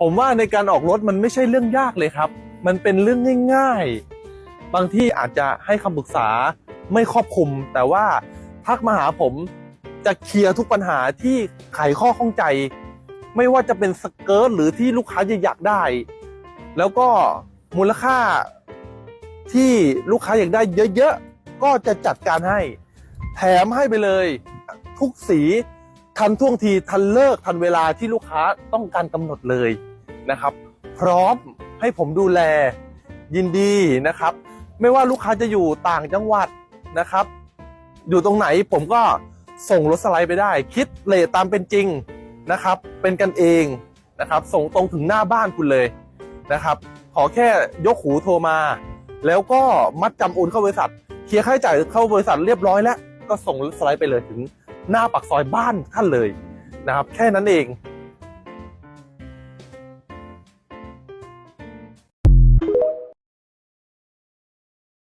ผมว่าในการออกรถมันไม่ใช่เรื่องยากเลยครับ มันเป็นเรื่องง่าย ๆ บางที่อาจจะให้คำปรึกษาไม่ครอบคลุม แต่ว่าทักมาหาผมจะเคลียร์ทุกปัญหาที่ไขข้อข้องใจ ไม่ว่าจะเป็นสเกิร์ตหรือที่ลูกค้าจะอยากได้ แล้วก็มูลค่าที่ลูกค้าอยากได้เยอะๆ ก็จะจัดการให้ แถมให้ไปเลย ทุกสี ทันท่วงทีทันเลิกทันเวลาที่ลูกค้าต้องการกำหนดเลยนะครับ พร้อมให้ผมดูแลยินดีนะครับ ไม่ว่าลูกค้าจะอยู่ต่างจังหวัดนะครับ อยู่ตรงไหนผมก็ส่งรถสไลด์ไปได้ คิดเลทตามเป็นจริงนะครับ เป็นกันเองนะครับ ส่งตรงถึงหน้าบ้านคุณเลยนะครับ ขอแค่ยกหูโทรมา แล้วก็มัดจำโอนเข้าบริษัทเคลียร์ค่าใช้จ่ายเข้าบริษัทเรียบร้อยแล้ว ก็ส่งรถสไลด์ไปเลยถึง หน้าปากซอยบ้านท่านเลยนะครับ แค่นั้นเอง